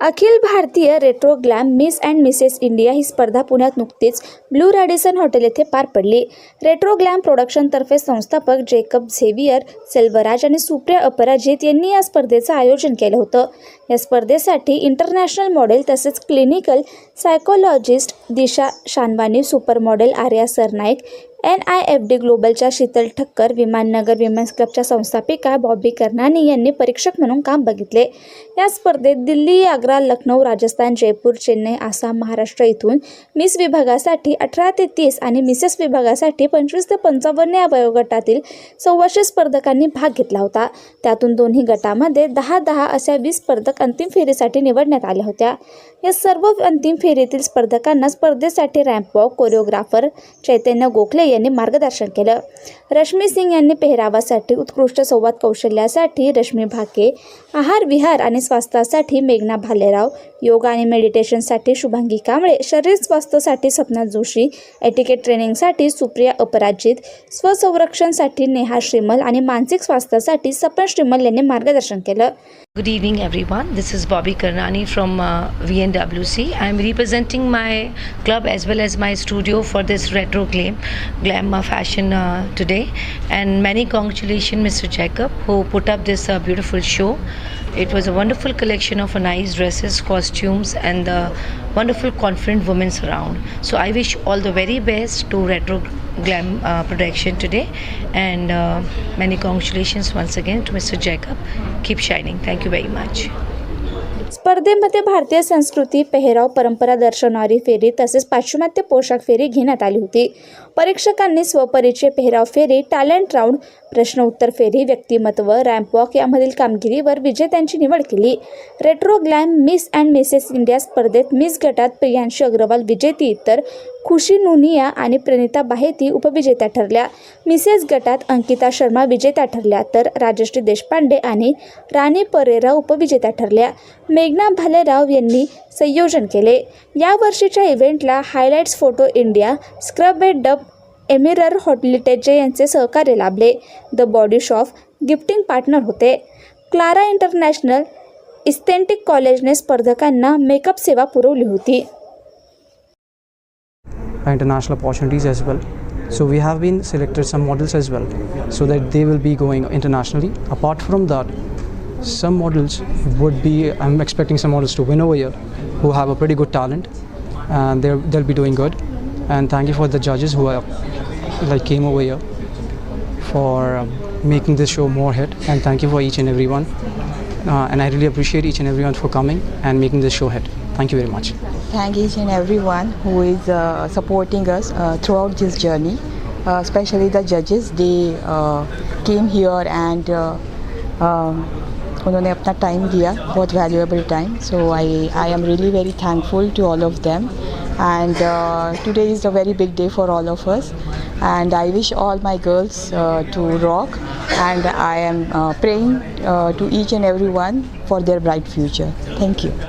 Akhil Bharatiya retro glam miss and Mrs India ही स्पर्धा पुण्यात नुकतीच ब्लू रॅडिसन हॉटेल येथे पार पडली. रेट्रो ग्लॅम प्रोडक्शनतर्फे संस्थापक जेकब झेवियर सेल्वराज आणि सुप्रिया अपराजित यांनी या स्पर्धेचं आयोजन केलं होतं. या स्पर्धेसाठी इंटरनॅशनल मॉडेल तसेच clinical psychologist Disha Shanwani super model Arya Sarnaik N I F D ग्लोबलच्या Sheetal Thakkar Viman Nagar women's क्लबच्या संस्थापिका बॉबी कर्नानी यांनी परीक्षक म्हणून काम बघितले. या स्पर्धेत दिल्ली आग्रा लखनौ राजस्थान जयपूर चेन्नई आसाम महाराष्ट्र इथून मिस विभागासाठी अठरा ते तीस आणि मिसेस विभागासाठी पंचवीस ते पंचावन्न या वयोगटातील सव्वाशे स्पर्धकांनी भाग घेतला होता. त्यातून दोन्ही गटामध्ये दहा दहा अशा वीस स्पर्धक अंतिम फेरीसाठी निवडण्यात आल्या होत्या. या सर्व अंतिम फेरीतील स्पर्धकांना स्पर्धेसाठी ramp walk choreographer Chaitanya Gokhale यांनी मार्गदर्शन केलं रश्मी सिंग यांनी पेहरावासाठी उत्कृष्ट संवाद कौशल्यासाठी रश्मी भाके आहार विहार आणि स्वास्थ्यासाठी मेघना भालेराव योगा आणि मेडिटेशनसाठी शुभांगी कांबळे शरीर स्वास्थ्यासाठी सपना जोशी एटिकेट ट्रेनिंगसाठी सुप्रिया अपराजित स्वसंरक्षणसाठी नेहा श्रीमल आणि मानसिक स्वास्थ्यासाठी सपन श्रीमल यांनी मार्गदर्शन केलं Good evening, everyone. This is Bobby Karnani from uh, VNWC. I'm representing my club as well as my studio for this retro glam glam fashion uh, today. And many congratulations, Mr. Jacob, who put up this uh, beautiful show. It was a wonderful collection of nice dresses, costumes, and the wonderful, confident women around. So I wish all the very best to Retro Glam uh, production today, and uh, many congratulations once again to Mr. Jacob. Keep shining. Thank you very much. स्पर्धेमध्ये भारतीय संस्कृती पेहराव परंपरा दर्शवणारी फेरी तसेच पाश्चिमात्य पोशाख फेरी घेण्यात आली होती. परीक्षकांनी स्वपरिचय पेहराव फेरी टॅलेंट राऊंड प्रश्न उत्तर फेरी व्यक्तिमत्व रॅम्प वॉक यामधील कामगिरीवर विजेत्यांची निवड केली. Retro glam miss and Mrs India स्पर्धेत मिस गटात प्रियांशी अग्रवाल विजेती तर खुशी नुनिया आणि प्रणिता बाहेती उपविजेत्या ठरल्या. मिसेस गटात अंकिता शर्मा विजेत्या ठरल्या तर राजश्री देशपांडे आणि राणी परेरा उपविजेत्या ठरल्या. मेघना भालेराव यांनी संयोजन केले या वर्षीच्या इव्हेंटला highlights photo India scrub bed डब एमिरर हॉटलिटेजे यांचे सहकार्य लाभले the Body Shop gifting partner होते क्लारा इंटरनॅशनल इस्थेंटिक कॉलेजने स्पर्धकांना मेकअप सेवा पुरवली होती international opportunities as well. So we have been selected some models as well, so that they will be going internationally. Apart from that, some models would be. I'm expecting some models to win over here, who have a pretty good talent, and they'll they'll be doing good. And thank you for the judges who are like came over here for um, making this show more hit. And thank you for each and everyone. Uh, and I really appreciate each and everyone for coming and making this show hit. Thank you very much. thank each and everyone who is uh, supporting us uh, throughout this journey, uh, especially the judges. They uh, came here and uh, um, उन्होंने अपना time दिया बहुत valuable time so I I am really very thankful to all of them and today is a very big day for all of us and I wish all my girls uh, to rock and I am uh, praying uh, to each and every one for their bright future. Thank you.